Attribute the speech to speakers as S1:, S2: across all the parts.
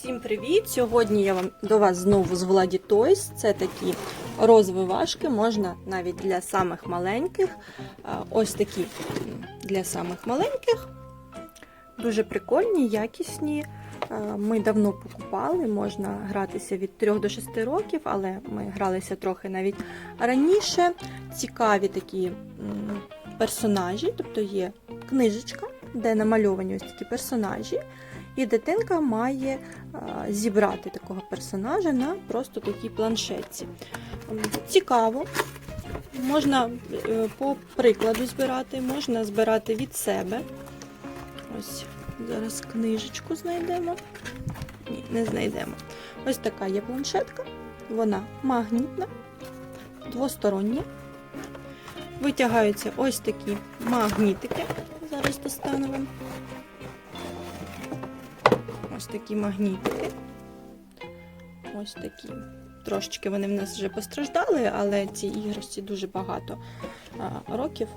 S1: Всім привіт! Сьогодні я вам до вас знову з Владі Toys. Це такі розвивашки, можна навіть для самих маленьких. Ось такі для самих маленьких. Дуже прикольні, якісні. Ми давно покупали, можна гратися від 3 до 6 років, але ми гралися трохи навіть раніше. Цікаві такі персонажі, тобто є книжечка, де намальовані ось такі персонажі. І дитинка має зібрати такого персонажа на просто такій планшетці. Цікаво. Можна е, по прикладу збирати, можна збирати від себе. Ось зараз книжечку знайдемо. Ні, не знайдемо. Ось така є планшетка. Вона магнітна, двостороння. Витягаються ось такі магнітики. Зараз достану вам. Ось такі магнітики. Ось такі. Трошечки вони в нас вже постраждали, але цій іграшці дуже багато років.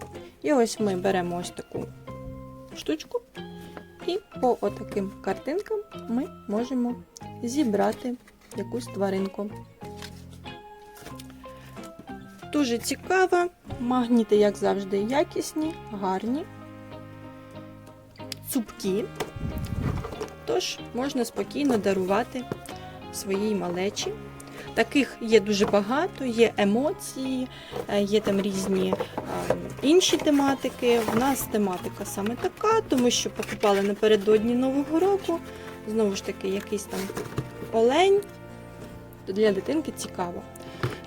S1: І ось ми беремо ось таку штучку, і по отаким картинкам ми можемо зібрати якусь тваринку. Дуже цікаво. Магніти, як завжди, якісні, гарні, цупкі. Тож можна спокійно дарувати своїй малечі. Таких є дуже багато, є емоції, е, є там різні е, інші тематики. У нас тематика саме така, тому що покупали напередодні Нового року. Знову ж таки, якийсь там олень. Для дитинки цікаво.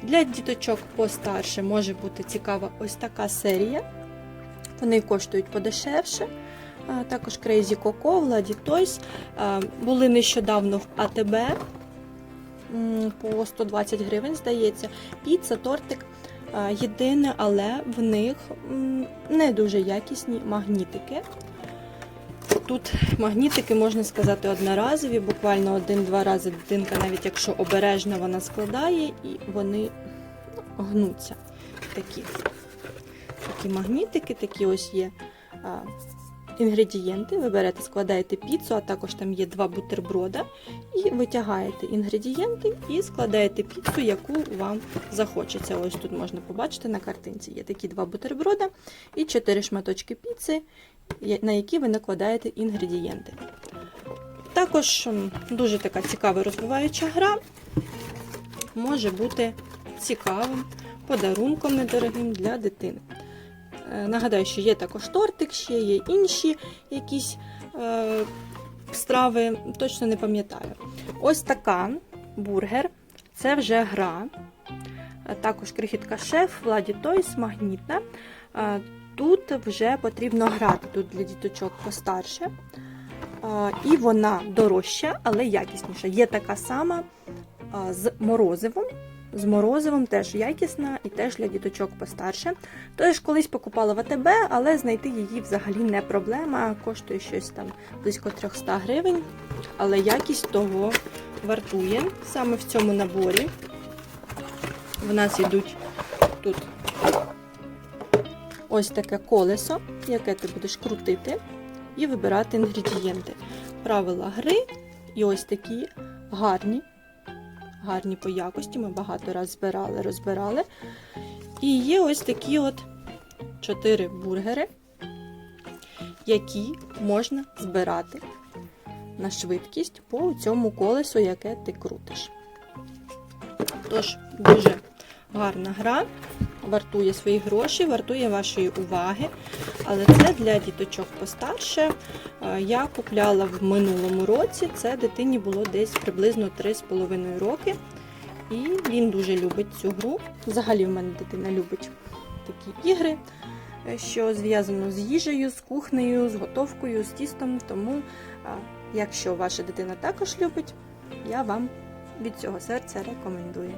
S1: Для діточок постарше може бути цікава ось така серія. Вони коштують подешевше. Також Crazy Coco, Владі. А, Були нещодавно в АТБ по 120 гривень, здається. Піца, тортик. Єдине, але в них не дуже якісні магнітики. Тут магнітики, можна сказати, одноразові, буквально один-два рази дитинка, навіть якщо обережно вона складає, і вони ну, гнуться. Такі, такі магнітики, такі ось є інгредієнти. Ви берете, складаєте піцу, а також там є два бутерброда, і витягаєте інгредієнти і складаєте піцу, яку вам захочеться. Ось тут можна побачити на картинці. Є такі два бутерброда і чотири шматочки піци, на які ви накладаєте інгредієнти. Також дуже така цікава розвиваюча гра може бути цікавим подарунком недорогим для дитини. Е, Нагадаю, що є також тортик, ще є інші якісь е, страви, точно не пам'ятаю. Ось така бургер це вже гра. Е, Також крихітка шеф, Владі Тойс, магнітна. Е, Тут вже потрібно грати, тут для діточок постарше. І вона дорожча, але якісніша. Є така сама з морозивом. З морозивом теж якісна і теж для діточок постарше. Тож колись покупала в АТБ, але знайти її взагалі не проблема. Коштує щось там близько 300 гривень, але якість того вартує саме в цьому наборі. В нас йдуть тут ось таке колесо, яке ти будеш крутити і вибирати інгредієнти. Правила гри і ось такі гарні, гарні по якості. Ми багато раз збирали, розбирали. І є ось такі от чотири бургери, які можна збирати на швидкість по цьому колесу, яке ти крутиш. Тож, дуже гарна гра, вартує свої гроші, вартує вашої уваги. Але це для діточок постарше. Е, Я купляла в минулому році, це дитині було десь приблизно 3,5 роки. І він дуже любить цю гру. Взагалі в мене дитина любить такі ігри, е, що зв'язано з їжею, з кухнею, з готовкою, з тістом. Тому, якщо ваша дитина також любить, я вам від цього серця рекомендую.